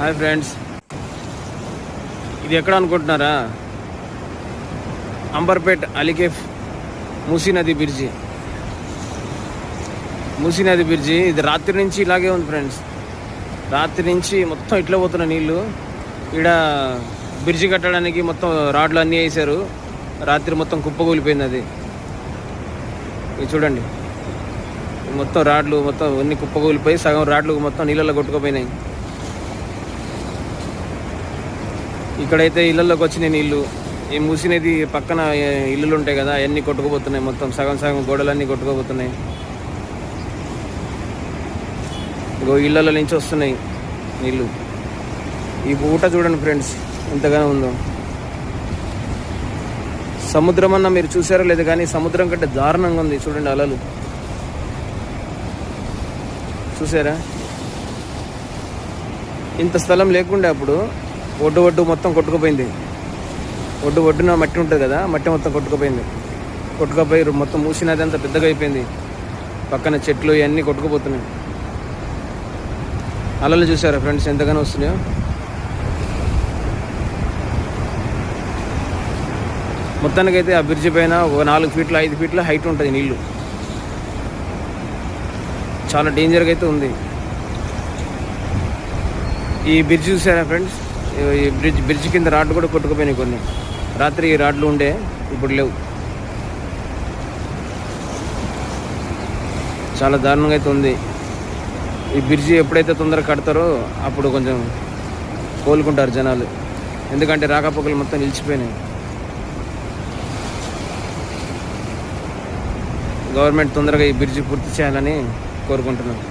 Hi friends. ఇది ఎక్కడ అనుకుంటున్నారా? అంబర్పేట్ అలికేఫ్ మూసీ నది బ్రిడ్జి. మూసీ నది బ్రిడ్జి ఇది రాత్రి నుంచి ఇలాగే ఉంది ఫ్రెండ్స్. రాత్రి నుంచి మొత్తం ఇట్లా పోతున్న నీళ్ళు ఈడ బ్రిడ్జి కట్టడానికి మొత్తం రాడ్లు అన్నీ వేసారు. రాత్రి మొత్తం కుప్పగూలిపోయింది అది. ఇది చూడండి. మొత్తం రాడ్లు మొత్తం అన్ని కుప్పగూలిపోయి సగం రాడ్లు మొత్తం నీళ్ళలో కొట్టుకుపోయినాయి. ఇక్కడైతే ఇళ్ళల్లోకి వచ్చినాయి నీళ్ళు ఈ మూసినది పక్కన ఇల్లులు ఉంటాయి కదా అవన్నీ కొట్టుకుపోతున్నాయి మొత్తం. సగం సగం గోడలన్నీ కొట్టుకుపోతున్నాయి. ఇగో ఇళ్ళలో నుంచి వస్తున్నాయి నీళ్ళు. ఈ ఊట చూడండి ఫ్రెండ్స్ ఎంతగానో ఉందో. సముద్రం అన్న మీరు చూసారో లేదు కానీ సముద్రం కంటే దారుణంగా ఉంది చూడండి అలలు. చూసారా? ఇంత స్థలం లేకుండే అప్పుడు ఒడ్డు ఒడ్డు మొత్తం కొట్టుకుపోయింది. ఒడ్డు ఒడ్డున మట్టి ఉంటుంది కదా మట్టి మొత్తం కొట్టుకుపోయింది. కొట్టుకుపోయి మొత్తం మూసినది అంత పెద్దగా అయిపోయింది. పక్కన చెట్లు ఇవన్నీ కొట్టుకుపోతున్నాయి. అలలు చూసారా ఫ్రెండ్స్ ఎంతగానో వస్తున్నాయో? మొత్తానికైతే ఆ బ్రిడ్జి పైన ఒక నాలుగు ఫీట్ల ఐదు ఫీట్ల హైట్ ఉంటుంది నీళ్ళు. చాలా డేంజర్గా అయితే ఉంది. ఈ బ్రిడ్జ్ చూసారా ఫ్రెండ్స్? ఈ బ్రిడ్జ్ బ్రిడ్జ్ కింద రాడ్లు కూడా కొట్టుకుపోయినాయి కొన్ని. రాత్రి ఈ రాడ్లు ఉండే ఇప్పుడు లేవు. చాలా దారుణంగా అయితే ఉంది. ఈ బ్రిడ్జి ఎప్పుడైతే తొందరగా కడతారో అప్పుడు కొంచెం కోలుకుంటారు జనాలు. ఎందుకంటే రాకపోకలు మొత్తం నిలిచిపోయినాయి. గవర్నమెంట్ తొందరగా ఈ బ్రిడ్జి పూర్తి చేయాలని కోరుకుంటున్నాను.